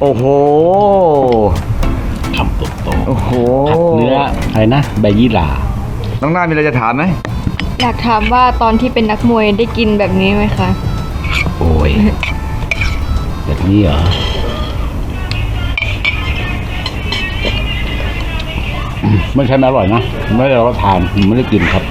โหคำโตโตโอ้โหผัดเนื้ออะไรนะ ใบยี่หร่าน้องหน้ามีอะไรจะถามไหมอยากถามว่าตอนที่เป็นนักมวยได้กินแบบนี้ไหมคะ โอ้ยแบบนี้เหรออืมไม่ใช่ไม่อร่อยนะ ไม่ได้รับประทานผมไม่ได้กินครับ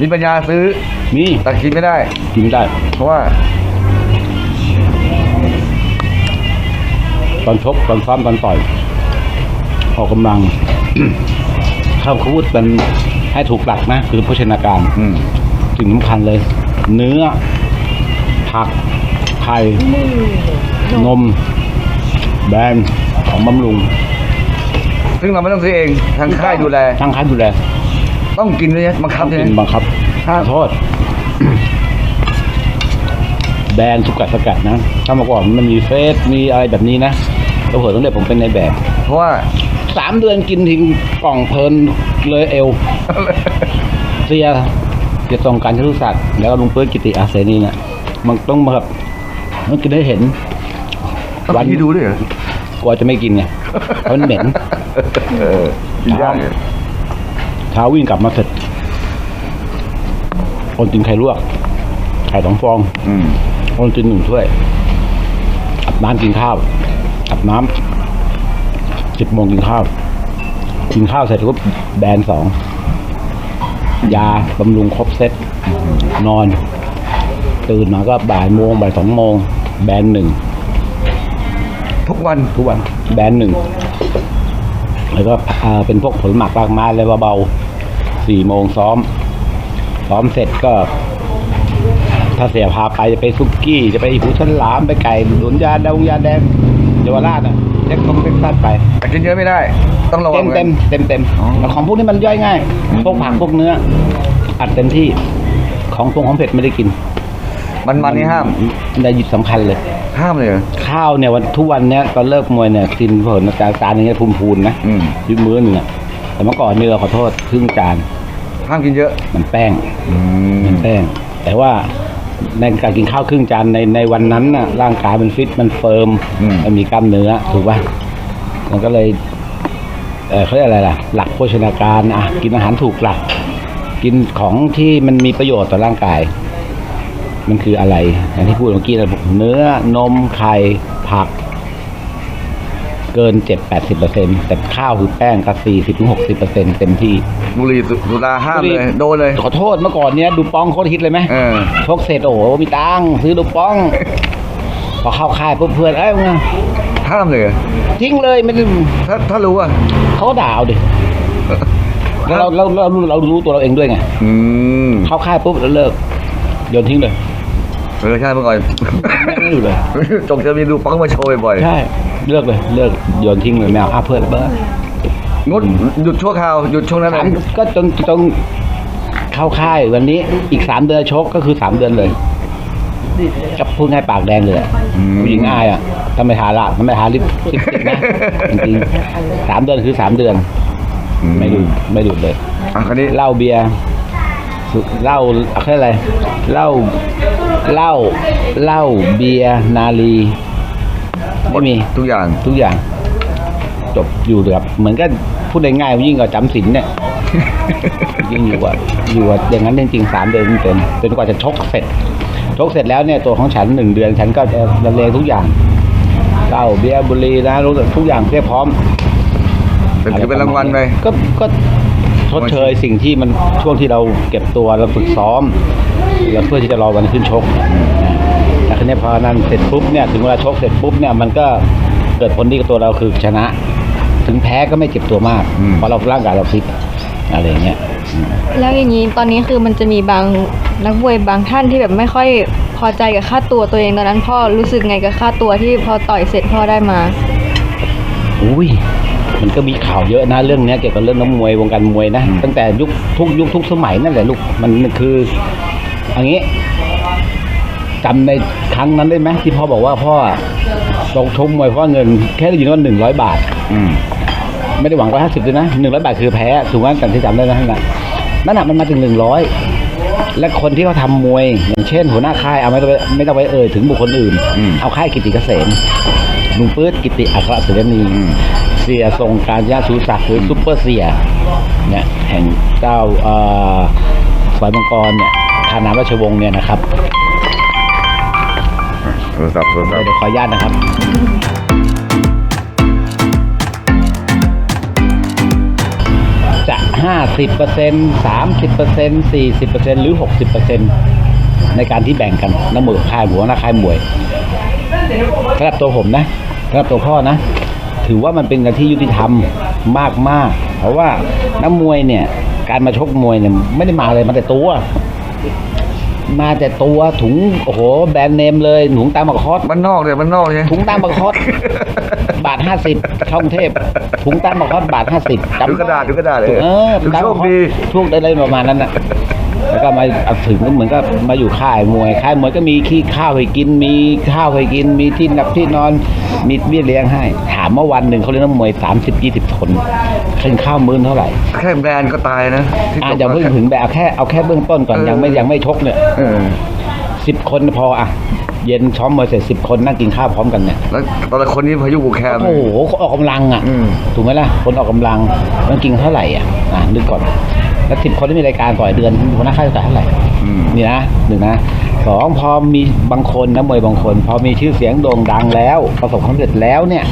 มีปัญญาซื้อนี่แต่กินไม่ได้ กินไม่ได้ เพราะว่า ตอนชกตอนซ้อมตอนต่อย ออกกำลังข้าวพูดเป็นให้ถูกหลักนะ คือโภชนาการอืมสิ่งสำคัญเลย เนื้อ ผัก ไข่ นม แบรนด์ของบำรุงซึ่งเราไม่ต้องซื้อเองทางค่ายดูแล ทางค้าดูแล ต้องกินด้วยนะบังคับต้องใช่ไหมกินบังคับครับขอโทษ แบรนด์สุกัดสกัดนะถ้าเมื่อก่อนมันมีเฟสมีอะไรแบบนี้นะ แล้วเผื่อตั้งแต่ผมเป็นในแบบ เพราะว่า สามเดือนกินทิ้งกล่องเพลินเลยเอว เสียจะส่งการชลุศักดิ์แล้วก็ลุงเปิ้ลกิติอาเสนีเนี่ยมันต้องมาแบบต้องกินให้เห็น ต้องวันกินให้ดูด้วยเหรอกลัวจะไม่กินไงเพราะมันเหม็น เออกินยากเนี่ยเช้าวิ่งกลับมาเสร็จคนกินไข่ลวก ไข่สองฟอง อืม คนกินหนึ่งถ้วยอาบน้ำกินข้าว อาบน้ำสิบโมงกินข้าว กินข้าวเสร็จก็แบนสอง ยาบำรุงครบเซ็ตนอน ตื่นมาก็บ่ายโมงบ่ายสองโมง แบนหนึ่ง ทุกวันทุกวัน แบนหนึ่ง แล้วก็อ่าเป็นพวกผลหมากรากไม้อะไรเบาๆสี่โมงซ้อม ซ้อมเสร็จก็ถ้าเสียพาไปจะไปซุกี้ จะไปหูฉลามไปไก่หนุนยาดงยาแดง เยาวราชอะเล็กน้องเล็กสั้นไปแต่กินเยอะไม่ได้ ต้องระวัเต็งมหอนเต็กันมเต็มเต็มอ๋อแล้วของพวกนี้มันย่อยง่ายพวกผักพวกเนื้อ อัดเต็มที่ของพวกของเผ็ดไม่ได้กิน มันมันนี่ห้ามได้หยิบสำคัญเลย ห้ามเลยเหรอข้าวเนี่ยวันทุกวันเนี้ยตอนเลิกมวยเนี่ยกินผลจานจานหนึงเนี่ยพูนๆนะอืมยืมมื้อหนึ่งอะแต่เมื่อก่อนเนี่ยขอโทษครึ่งจานห้ามกินเยอะมันแป้งอืมมันแป้ง แต่ว่า ในการกินข้าวครึ่งจานในในวันนั้นน่ะร่างกายมันฟิตมันเฟิร์มมันมีกล้ามเนื้อถูกป่ะมันก็เลย เออเขาเรียกอะไรล่ะ หลักโภชนาการอะกินอาหารถูกหลัก กินของที่มันมีประโยชน์ต่อร่างกาย มันคืออะไรอย่างที่พูดเมื่อกี้นะเนื้อนมไข่ผัก เกินเจ็ดแปดสิบเปอร์เซ็นแต่ข้าวคือแป้งก็สี่สิบถึงหกสิบเปอร์เซ็นเต็มที่ บุหรี่สุราห้ามบุหรี่เลยโดนเลย ขอโทษเมื่อก่อนเนี้ยดูป้องโคตรฮิตเลยไหมเออชกเสร็จโอ้โหมีตังค์ซื้อดูป้อง พอเข้าค่ายปุ๊บเพื่อนเอ้ยมึงอะห้ามเลยเหรอทิ้งเลยไม่ได้ถ้าถ้ารู้อะเขาก็ด่าเอาดิแล้วเราเราเราเราเรารู้ตัวเราเองด้วยไงอืมเข้าค่ายปุ๊บแล้วเลิกโยนทิ้งเลยเออใช่เมื่อก่อน ไม่อยู่เลย จงจะมีดูปังมาโชว์บ่อยใช่ เลิกเลยเลิกโยนทิ้งเลยแมวอะเพื่อนเบอร์ๆงดหยุดชั่วคราวหยุดช่วงนั้นเลสายมก็จนจนเข้าค่ายวันนี้อีกสามเดือนชกก็คือสามเดือนเลยก็พูดง่ายปากแดงเลยอะอืมผู้หญิงง่ายอะถ้าไม่ทาละถ้าไม่ทาลิปลิปสติกนะจริงๆสามเดือนคือสามเดือน ไม่ดูดไม่ดูดเลย อะคราวนี้เหล้าเบียร์สุเหล้าอะไรอะไรเหล้าเหล้าเหล้าเบียร์นาลี ไม่มีทุกอย่างทุกอย่าง จบอยู่แบบเหมือนก็พูดง่ายๆยิ่งกว่าจำศีลเนี่ย ยิ่งอยู่กว่าอยู่กว่าอย่างนั้นจริงๆสามเดือนเต็มๆจนกว่าจะชกเสร็จชกเสร็จแล้วเนี่ยตัวของฉันหนึ่งเดือนฉันก็จะละเลงทุกอย่างเหล้าเบียร์บุหรี่นะรู้ทุกอย่างเรียบพร้อมเป็นถือเป็นรางวัลไปก็ก็ชดเชยสิ่งที่มันช่วงที่เราเก็บตัวเราฝึกซ้อมแล้วเพื่อที่จะรอวันขึ้นชก แต่ครั้นี้พอนั้นเสร็จปุ๊บเนี่ยถึงเวลาชกเสร็จปุ๊บเนี่ยมันก็เกิดผลดีกับตัวเราคือชนะ ถึงแพ้ก็ไม่เจ็บตัวมากอืม เพราะเราร่างกายเราฟิตอะไรอย่างเงี้ยอืม แล้วอย่างนี้ตอนนี้คือมันจะมีบางนักมวยบางท่านที่แบบไม่ค่อยพอใจกับค่าตัวตัวเองตอนนั้นพ่อรู้สึกไงกับค่าตัวที่พอต่อยเสร็จพ่อได้มา อุ้ย มันก็มีข่าวเยอะนะเรื่องเนี้ยเกี่ยวกับเรื่องน้ำมวยวงการมวยนะ ตั้งแต่ยุคทุกยุคทุกสมัยนั่นแหละลูก มันมันคืออันนี้ จำในครั้งนั้นได้ไหมที่พ่อบอกว่าพ่อลงชมมวยเพราะเงินแค่ได้ยินว่าหนึ่งร้อยบาท อืมไม่ได้หวังร้อยห้าสิบด้วยนะหนึ่งร้อยบาทคือแพ้ถูกไหมแต่ที่จำได้นะนั่นน่ะนั่นน่ะมันมาถึงหนึ่งร้อยและคนที่เขาทำมวย อย่างเช่น หัวหน้าค่ายเอาไม่ต้องไปไม่ต้องไปเอ่ยถึงบุคคลอื่น อืม เอาค่ายกิติเกษมลุงปื๊ดกิติอัครศิรณีอืมเสียทรงการยาชูศักดิ์หรือซุปเปอร์เสียเนี่ยแห่งเจ้าเอ่อสวยมังกรเนี่ยทานามราชวงศ์เนี่ยนะครับ โทรศัพท์โทรศัพท์ เดี๋ยวขออนุญาตนะครับ จะห้าสิบเปอร์เซ็นสามสิบเปอร์เซ็นสี่สิบเปอร์เซ็นหรือหกสิบเปอร์เซ็นในการที่แบ่งกันน้ำมือค่ายหัวหน้าค่ายมวยสำหรับตัวผมนะสำหรับตัวพ่อนะ ถือว่ามันเป็นการที่ยุติธรรมมากมากๆเพราะว่านักมวยเนี่ย การมาชกมวยเนี่ยไม่ได้มาเลยมาแต่ตัว มาแต่ตัวถุงโอ้โหแบรนด์เนมเลยถุงตามบักคอสบ้านนอกเนี่ยบ้านนอกเนี่ยถุงตามบักคอสบาทห้าสิบเข้ากรุงเทพถุงตามบักคอสบาทห้าสิบดูกระดาษดูกระดาษเลยเออดูตามโชบัคกคอสดีช่วงอะไรประมาณนั้นน่ะ แล้วก็มาเอาถึงก็เหมือนกับมาอยู่ค่ายมวยค่ายมวยก็มีขี้ข้าวให้กิน มีข้าวให้กิน มีที่หลับที่นอน มีเบี้ยเลี้ยงให้ ถามว่าวันหนึ่งเขาเลี้ยงนักมวยสามสิบยี่สิบคนขึ้นข้าวมื้อเท่าไหร่แค่แบรนด์ก็ตายนะที่อ่าจบอย่าเพิ่งถึงแบบเอาแค่เอาแค่เบื้องต้นก่อนเออยังไม่ยังไม่ชกเนี่ยเออสิบคนพออะเย็นช้อมมวยเสร็จสิบคนนั่งกินข้าวพร้อมกันเนี่ยแล้วแต่ละคนนี้พายุบุกแคมโอ้โหเขาออกกำลังอะอืมถูกไหมล่ะคนออกกำลังมันกินเท่าไหร่อะอะนึกก่อน แล้วสิบคนที่มีรายการต่อยเดือนหัวหน้าค่ายจะจ่ายเท่าไหร่อืมนี่นะหนึ่งนะสองพอมีบางคนนะมวยบางคน พอมีชื่อเสียงโด่งดังแล้ว ประสบความสำเร็จแล้วเนี่ย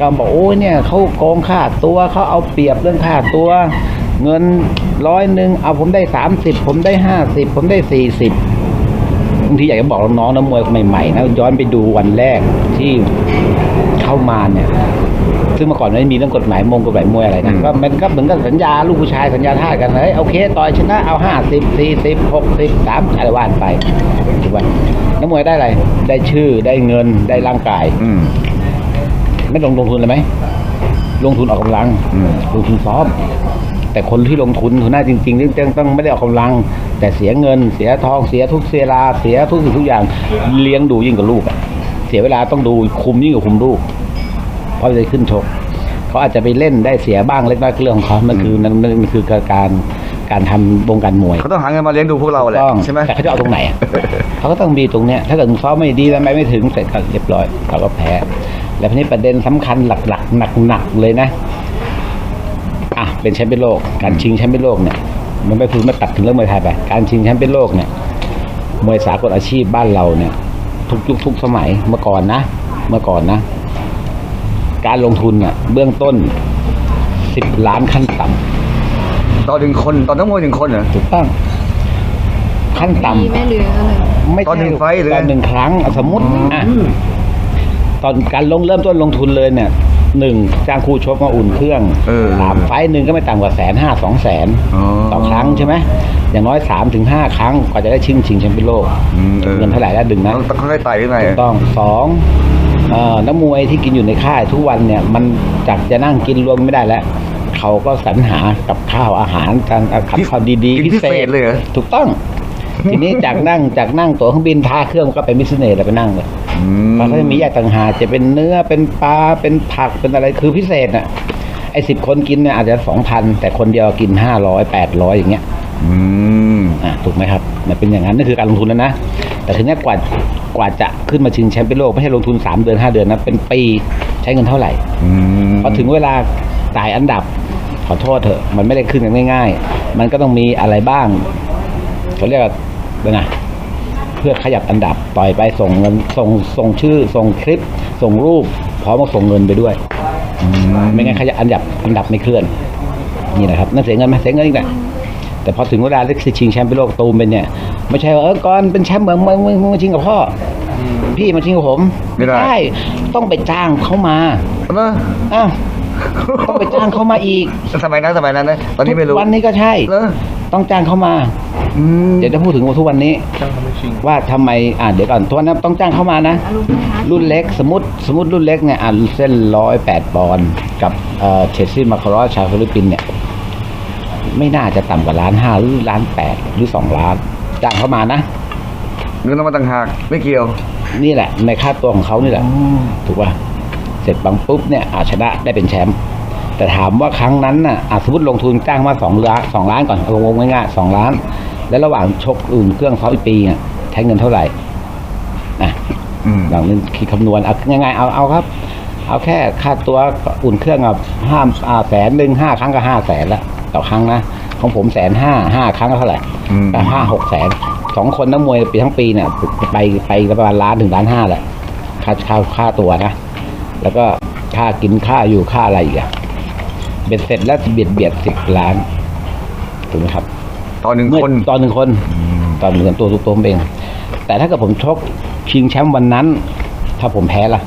ก็บอกโอ้ยเนี่ยเขาโกงค่าตัวเขาเอาเปรียบเรื่องค่าตัว เงินร้อยหนึ่งเอาผมได้สามสิบผมได้ห้าสิบผมได้สี่สิบบางทีอยากจะบอกน้องๆนะมวยใหม่ๆนะย้อนไปดูวันแรกที่เข้ามาเนี่ย ซึ่งเมื่อก่อนไม่มีเรื่องกฎหมายมงกฎหมายมวยอะไรนะอืมก็มันก็เหมือนกับสัญญาลูกผู้ชายสัญญาท่าสกันเฮ้ยโอเคต่อยชนะเอาห้าสิบสี่สิบหกสิบสามอะไรว่านไปถูกป่ะนักมวยได้อะไร ได้ชื่อได้เงินได้ร่างกาย อืมไม่ลงลงทุนเลยไหมลงทุนออกกำลังอืมลงทุนซ้อม แต่คนที่ลงทุนหัวหน้าจริงๆนี่ต้องต้องไม่ได้ออกกำลัง แต่เสียเงิน เสียทองเสียทุกเสียลาเสียทุกสิ่งทุกอย่าง เลี้ยงดูยิ่งกว่าลูกอะเสียเวลาต้องดูคุมยิ่งกว่าคุมลูก เพราะจะขึ้นชกเขาอาจจะไปเล่นได้เสียบ้างเล็กน้อยก็เรื่องของเขามันคือนั่นมันคือการการทำวงการมวย เขาต้องหาเงินมาเลี้ยงดูพวกเราแหละต้องใช่ไหมแต่เขาจะเอาตรงไหนอะ เขาก็ต้องมีตรงเนี้ย ถ้าเกิดมึงซ้อมไม่ดีแล้วไปไม่ถึงเสร็จก็เรียบร้อยเขาก็แพ้ แล้วทีนี้ประเด็นสำคัญหลักๆหนักๆเลยนะ อะเป็นแชมป์เปี้ยนโลก การชิงแชมป์เปี้ยนโลกเนี่ย มันไม่คือมาตัดถึงเรื่องมวยไทยไป การชิงแชมป์เปี้ยนโลกเนี่ย มวยสากลอาชีพบ้านเราเนี่ย ทุกยุคทุกสมัยเมื่อก่อนนะ เมื่อก่อนนะ การลงทุนอะเบื้องต้นสิบล้านขั้นต่ำตอนหนึ่งคนตอนนักมวยหนึ่งคนเหรอถูกต้องขั้นต่ำ มีแม่เหลืออะไรไม่ตอนหนึ่งใช่ไฟล์หรือตอนหนึ่งครั้งอะสมมติอืมอะตอนการลงเริ่มต้นลงทุนเลยเนี่ยหนึ่งจ้างคู่ชกมาอุ่นเครื่องเออสามไฟล์หนึ่งก็ไม่ต่ำกว่าแสนห้าสองแสนอ๋อต่อครั้งใช่ไหมอย่างน้อยสามถึงห้าครั้งกว่าจะได้ชิงชิงแชมป์เปี้ยนโลกอืมออ เงินเท่าไหร่แล้วดึงนะต้องค่อยๆไต่ขึ้นไป ถูกต้องสองเอ่อ นักมวยที่กินอยู่ในค่ายทุกวันเนี่ย มันจากจะนั่งกินรวมไม่ได้แล้วเขาก็สรรหากับข้าวอาหารการกับข้าวดีๆกินพิเศษเลยเหรอถูกต้องทีนี้จากนั่งจากนั่งตั๋วเครื่องบินท่าเครื่องก็ไปมิสเนสแล้วไปนั่งเลยอืมมันก็จะมีแยกต่างหากจะเป็นเนื้อเป็นปลาเป็นผักเป็นอะไรคือพิเศษอะไอ้สิบคนกินเนี่ยอาจจะสองพันแต่คนเดียวกินห้าร้อยแปดร้อยอย่างเงี้ย อืมอะถูกไหมครับมันเป็นอย่างนั้นนั่นคือการลงทุนแล้วนะ แต่ทีเนี้ยกว่ากว่าจะขึ้นมาชิงแชมป์เปี้ยนโลกไม่ใช่ลงทุนสามเดือนห้าเดือนนะ เป็นปีใช้เงินเท่าไหร่อืมพอถึงเวลาตายอันดับ ขอโทษเถอะ มันไม่ได้ขึ้นกันง่าย ๆ มันก็ต้องมีอะไรบ้างเขาเรียกว่าเป็นไงเพื่อขยับอันดับต่อยไปส่งเงินส่งส่งชื่อ ส่งคลิป ส่งรูปพร้อมกับส่งเงินไปด้วยอืมไม่งั้นขยับอันดับอันดับไม่เคลื่อน นี่นะครับนั่นเสียเงินไหมเสียเงินอีกแหละแต่พอถึงเวลาเล็กชิงแชมป์เปี้ยนโลกตูมเป็นเนี่ย ไม่ใช่ว่าเออก่อนเป็นแชมป์เมืองมึงมึงมึงมาชิงกับพ่ออพี่มาชิงกับผมไม่ได้ ต้องไปจ้างเขามาเนอะ อ้าวต้องไปจ้างเขามาอีกสมัยนั้นสมัยนั้นนะตอนนี้ไม่รู้วันนี้ก็ใช่เหรอต้องจ้างเขามา อืมเดี๋ยวจะพูดถึงทุกวันนี้ว่าทำไมอ่าเดี๋ยวก่อนทุกวันนั้นต้องจ้างเข้ามานะ รุ่นเล็กสมมติสมมติรุ่นเล็กเนี่ยอ่าเส้นร้อยแปดปอนด์กับเอ่อเชสซี่มาคารอสชาวฟิลิปปินส์เนี่ย ไม่น่าจะต่ำกว่าล้านห้าหรือล้านแปดหรือสองล้าน จ้างเข้ามานะเงินเอามาต่างหากไม่เกี่ยว นี่แหละ ในค่าตัวของเขานี่แหละ ถูกป่ะเสร็จบังปุ๊บเนี่ยอาชนะได้เป็นแชมป์แต่ถามว่าครั้งนั้นน่ะอาสมมติลงทุนจ้างมาสองล้านสองล้านก่อนเอาวงง่ายๆสองล้าน แล้วระหว่างชกอุ่นเครื่องซ้อมอีกปีอะใช้เงินเท่าไหร่นะอืมหลังนึงคิดคำนวณเอาง่ายๆเอาเอาครับ เอาแค่ค่าตัวอุ่นเครื่องอะห้าอ่าแสนหนึ่งห้าครั้งก็ห้าแสนละต่อครั้งนะ ของผมแสนห้าห้าครั้งก็เท่าไหร่อืมก็ห้าหกแสนสองคนนักมวยปีทั้งปีเนี่ยไปไปประมาณล้านถึงล้านห้าแหละค่าค่าค่าตัวนะ แล้วก็ค่ากินค่าอยู่ค่าอะไรอีกอะเบ็ดเสร็จแล้วเบียดเบียดสิบล้านถูกไหมครับตอนหนึ่งเมื่อคนตอนหนึ่งคนตอนหนึ่งคนตัวตัวตัวผมเอง แต่ถ้าเกิดผมชกชิงแชมป์วันนั้น ถ้าผมแพ้ล่ะ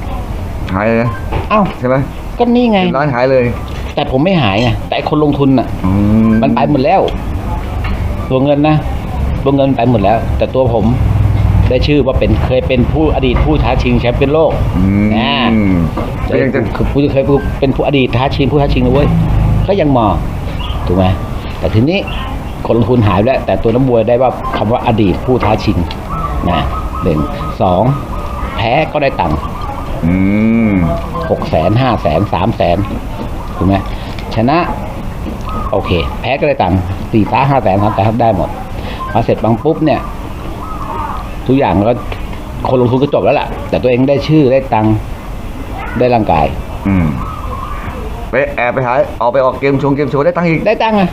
หายเลยนะเอ้าใช่ไหมก็นี่ไงร้านหายเลย แต่ผมไม่หายไงแต่ไอ้คนลงทุนน่ะอืมันไปหมดแล้ว ตัวเงินนะตัวเงินไปหมดแล้ว แต่ตัวผมได้ชื่อว่าเป็นเคยเป็นผู้อดีตผู้ท้าชิงแชมป์เป็นโลกอืมอ่าก็ยังจะคือผู้เคยเป็นผู้อดีตท้าชิงผู้ท้าชิงนะเว้ยก็ยังมอถูกไหมแต่ทีนี้คนลงทุนหายไปแล้ว แต่ตัวน้ำมวยได้ว่าคำว่าอดีตผู้ท้าชิงนะหนึ่งสองแพ้ก็ได้ตังค์อืมหกแสนห้าแสนสามแสน ถูกไหมชนะ โอเค แพ้ก็ได้ตังค์สี่สาห้าแสนสามแสนได้หมดพอเสร็จบังปุ๊บเนี่ย ทุกอย่างก็คนลงทุนก็จบแล้วล่ะ แต่ตัวเองได้ชื่อได้ตังค์ได้ร่างกาย อืมไปแอบไปหาออกไปออกเกมชงเกมโชว์ได้ตังค์อีกได้ตังค์อะ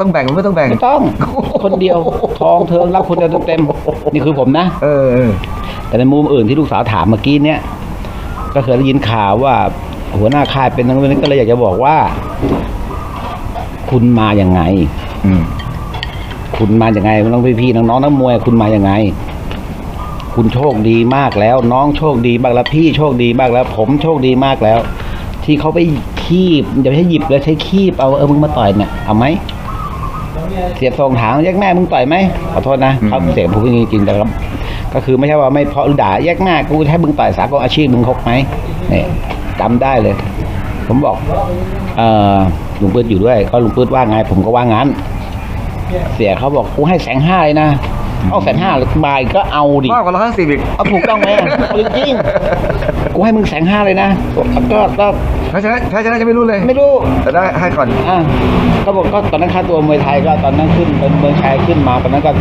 ต้องแบ่งหรือไม่ต้องแบ่งไม่ต้อง คนเดียวทองเทิงรับคนเดียวเต็มๆนี่คือผมนะ เออเออแต่ในมุมอื่นที่ลูกสาวถามเมื่อกี้เนี่ย ก็เคยได้ยินข่าวว่า หัวหน้าค่ายเป็นนักมวยก็เลยอยากจะบอกว่า คุณมาอย่างไง อืม คุณมาอย่างไงน้องพี่ๆน้องๆนักมวย คุณมาอย่างไง คุณโชคดีมากแล้ว น้องโชคดีมากแล้วพี่โชคดีมากแล้ว ผมโชคดีมากแล้ว ที่เขาไปคีบอย่าไปใช้หยิบแล้วใช้คีบเอาเออมึงมาต่อยเนี่ยเอาไหมเสียบทรงถามแยกแม่มึงต่อยไหมขอโทษนะเขาเสียงผมจริงๆแต่ก็ก็คือไม่ใช่ว่าไม่เพราะด่าแยกแม่กูให้มึงต่อยสากลอาชีพมึงคกไหมเนี่ย จำได้เลย ผมบอก เออลุงปื้ดอยู่ด้วยก็ลุงปื้ดว่าไง ผมก็ว่างั้น เสียเขาบอกกูให้แสนห้าเลยนะเอาแสนห้าบายก็เอาดิมากกว่าร้อยห้าสิบอีกเอาถูกต้องไหมเอาจริงๆกูให้มึงแสนห้าเลยนะก็ก็ถ้าชนะถ้าชนะจะไม่รู้เลย ไม่รู้แต่ได้ให้ก่อนอะก็บอกก็ตอนนั้นค่าตัวมวยไทยก็ตอนนั้นขึ้นเป็นเมืองชายขึ้นมาตอนนั้นก็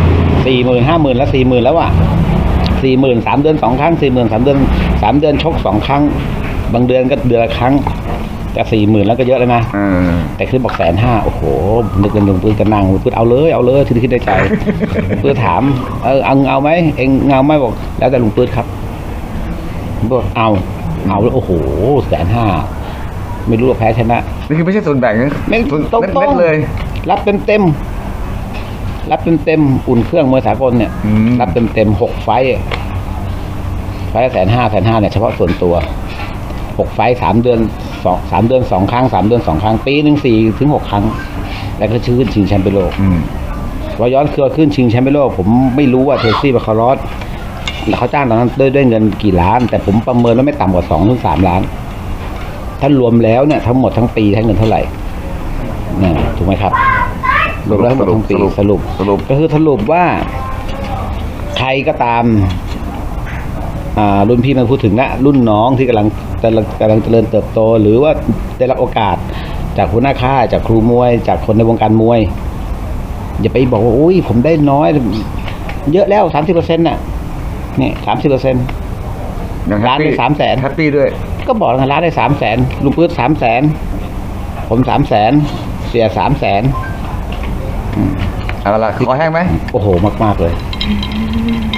สี่หมื่นห้าหมื่นแล้วสี่หมื่นแล้วอะสี่หมื่นสามเดือนสองครั้งสี่หมื่นสามเดือนสามเดือนชกสองครั้ง บางเดือนก็เดือนละครั้งแต่สี่หมื่นแล้วก็เยอะแล้วนะเออแต่ขึ้นบอกแสนห้าโอ้โหนึกเป็นลุงปืนกันนั่งลุงปืนเอาเลยเอาเลยที่คิดในใจลุงปืนถามเออเอาเอาไหมเองเอาไหมบอก แล้วแต่ลุงปืนครับผมบอกเอาเอาแล้วโอ้โหแสนห้าไม่รู้ว่าแพ้ชนะนี่คือไม่ใช่ส่วนแบ่งนะไม่ส่วนตรงเม็ดตรงเม็ดเลย รับเต็มเต็มรับเต็มเต็มอุ่นเครื่องมวยสากลเนี่ยอืมรับเต็มเต็มหกไฟต์อะไฟแสนห้าแสนห้าเนี่ยเฉพาะส่วนตัว หกไฟต์สามเดือนสองสามเดือนสองครั้งสามเดือนสองครั้ง ปีหนึ่งสี่ถึงหกครั้ง แล้วก็ชื่อขึ้นชิงแชมป์เป็นโลกอืมว่าย้อนเครือขึ้นชิงแชมป์เป็นโลก ผมไม่รู้ว่าเทสซี่บาคารอสเขาจ้างตอนนั้นด้วยด้วยเงินกี่ล้าน แต่ผมประเมินว่าไม่ต่ำกว่าสองถึงสามล้านถ้ารวมแล้วเนี่ยทั้งหมดทั้งปีใช้เงินเท่าไหร่เนี่ยถูกไหมครับรวมแล้วทั้งหมดทั้งปีสรุปสรุปก็คือสรุปว่าใครก็ตามอ่า รุ่นพี่มันพูดถึงนะรุ่นน้องที่กำลังกำลังกำลังเจริญเติบโต หรือว่าได้รับโอกาสจากหัวหน้าค่ายจากครูมวย จากคนในวงการมวย อย่าไปบอกว่าอุ้ยผมได้น้อย เยอะแล้วสามสิบเปอร์เซ็นต์น่ะนี่สามสิบเปอร์เซ็นต์ยังแฮปล้านหนึ่ปี้งสามแสนแฮปปี้ด้วย ก็บอกนะร้านได้สามแสนลุงปื๊ดสามแสนผมสามแสนเสียสามแสนเอาล่ะคอแห้งไหมโอ้โหมาก ๆ เลย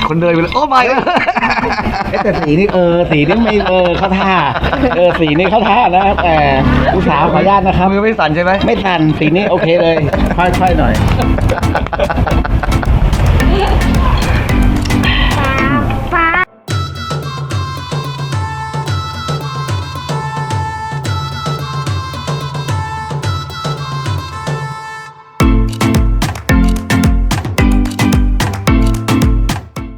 คนเดินไปเลยโอ้ไม่แล้วแต่สีนี่เออสีนี่ไม่เออเข้าท่าเออสีนี่เข้าท่านะแต่อุตสาห์ขออนุญาตนะครับมือไม่สั่นใช่ไหมไม่ทันสีนี้โอเคเลยค่อยๆหน่อย